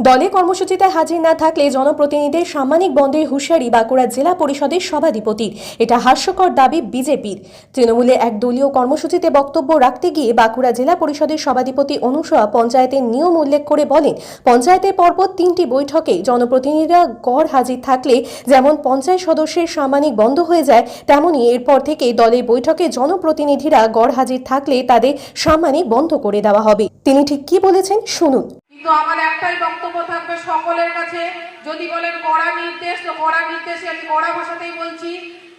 দলে কর্মসূচিতে হাজির না থাকলে জনপ্রতিনিধিদের সাম্মানিক বন্ধের হুঁশিয়ারি বাঁকুড়া জেলা পরিষদের সভাধিপতির। এটা হাস্যকর দাবি বিজেপির। তৃণমূলে এক দলীয় কর্মসূচিতে বক্তব্য রাখতে গিয়ে বাঁকুড়া জেলা পরিষদের সভাধিপতি অনুসয়া পঞ্চায়েতের নিয়ম উল্লেখ করে বলেন, পঞ্চায়েতের পরপর তিনটি বৈঠকে জনপ্রতিনিধিরা গড় হাজির থাকলে যেমন পঞ্চায়েত সদস্যের সাম্মানিক বন্ধ হয়ে যায়, তেমনি এরপর থেকে দলের বৈঠকে জনপ্রতিনিধিরা গড় হাজির থাকলে তাদের সাম্মানিক বন্ধ করে দেওয়া হবে। তিনি ঠিক কি বলেছেন? শুনুন। কিন্তু আমার একটাই বক্তব্য থাকবে সকলের কাছে। যদি বলেন কড়া নির্দেশ, তো কড়া নির্দেশে আমি কড়া ভাষাতেই বলছি।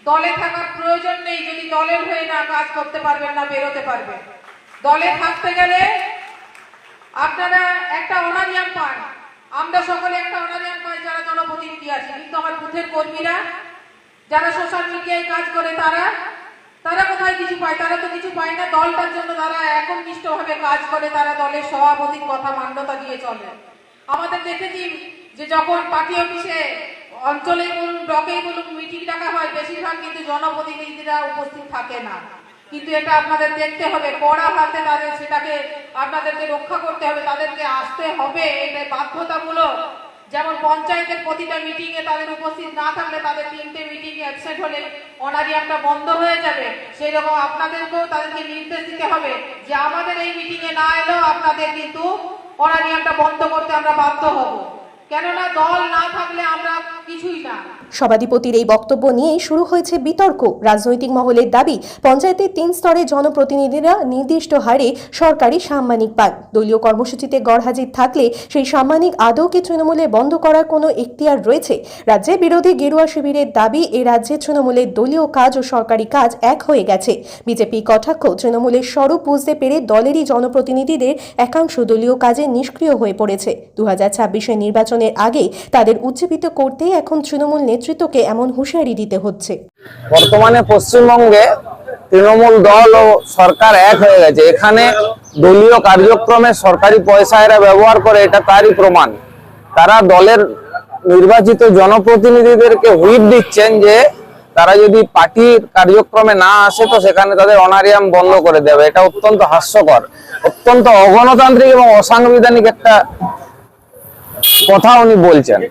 দলে থাকার প্রয়োজন নেই, যদি দলের হয়ে না কাজ করতে পারবেন না, বেরোতে পারবেন। দলে থাকতে গেলে আপনারা একটা অনারিয়াম পান। আমরা সকলে একটা অনারিয়াম পাই, যারা জনপ্রতিনিধি আছি। কিন্তু আমার বুথের কর্মীরা, যারা সোশ্যাল মিডিয়ায় কাজ করে, তারা কিছু পায়, তারা তো কিছু পায় না। দলটার জন্য তারা একনিষ্ঠভাবে কাজ করে, তারা দলের সভাপতির কথা মান্যতা দিয়ে চলে। আমাদের দেখেছি যে যখন পার্টি অফিসে অঞ্চলে বলুন, ব্লকেই বলুন, মিটিং ডাকা হয়, বেশিরভাগ কিন্তু জনপ্রতিনিধিরা উপস্থিত থাকে না। কিন্তু এটা আপনাদের দেখতে হবে, কড়া হাতে তাদের সেটাকে আপনাদেরকে রক্ষা করতে হবে, তাদেরকে আসতে হবে, এটা বাধ্যতামূলক। যেমন পঞ্চায়েতের প্রতিটা মিটিংয়ে তাদের উপস্থিত না থাকলে তাদের তিনটে মিটিং অ্যাবসেন্ট হলে অনারিয়ামটা বন্ধ হয়ে যাবে। সেই রকম আপনাদেরকেও তাদেরকে নির্দেশ দিতে হবে যে আমাদের এই মিটিংয়ে না এলেও আপনাদের কিন্তু অনারিয়ামটা বন্ধ করতে আমরা বাধ্য হব। সভাধিপতির এই বক্তব্য নিয়েই শুরু হয়েছে বিতর্ক। রাজনৈতিক মহলের দাবি, পঞ্চায়েতের তিন স্তরের জনপ্রতিনিধিরা নির্দিষ্ট হারে সরকারি সাম্মানিক পান। দলীয় কর্মসূচিতে গড়হাজির থাকলে সেই সাম্মানিক আদৌ কি তৃণমূলে বন্ধ করার কোনো এখতিয়ার রয়েছে। রাজ্যে বিরোধী গেরুয়া শিবিরের দাবি, এ রাজ্যে তৃণমূলের দলীয় কাজ ও সরকারি কাজ এক হয়ে গেছে। বিজেপি কটাক্ষ তৃণমূলের স্বরূপ বুঝতে পেরে দলেরই জনপ্রতিনিধিদের একাংশ দলীয় কাজে নিষ্ক্রিয় হয়ে পড়েছে। দু হাজার নির্বাচনের আগে তাদের উজ্জীবিত করতেই এখন তৃণমূল নেতৃত্বকে এমন হুঁশিয়ারি দিতে হচ্ছে। বর্তমানে পশ্চিমবঙ্গে তৃণমূল দল ও সরকার এক হয়ে গেছে। এখানে দলীয় কার্যক্রমে সরকারি পয়সা এরা ব্যবহার করে, এটা তারই প্রমাণ। তারা দলের নির্বাচিত জনপ্রতিনিধিদেরকে হুইপ দিচ্ছেন যে তারা যদি পার্টির কার্যক্রমে না আসে তো সেখানে তাদের অনারিয়াম বন্ধ করে দেবে। এটা অত্যন্ত হাস্যকর, অত্যন্ত অগণতান্ত্রিক এবং অসাংবিধানিক একটা কথা উনি বলছেন।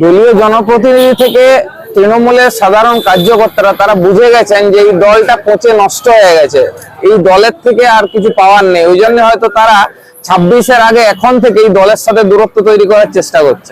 দলীয় জনপ্রতিনিধি থেকে তৃণমূলের সাধারণ কার্যকর্তারা তারা বুঝে গেছেন যে এই দলটা পচে নষ্ট হয়ে গেছে। এই দলের থেকে আর কিছু পাওয়ার নেই। ওই জন্য হয়তো তারা ছাব্বিশের আগে এখন থেকে এই দলের সাথে দূরত্ব তৈরি করার চেষ্টা করছে।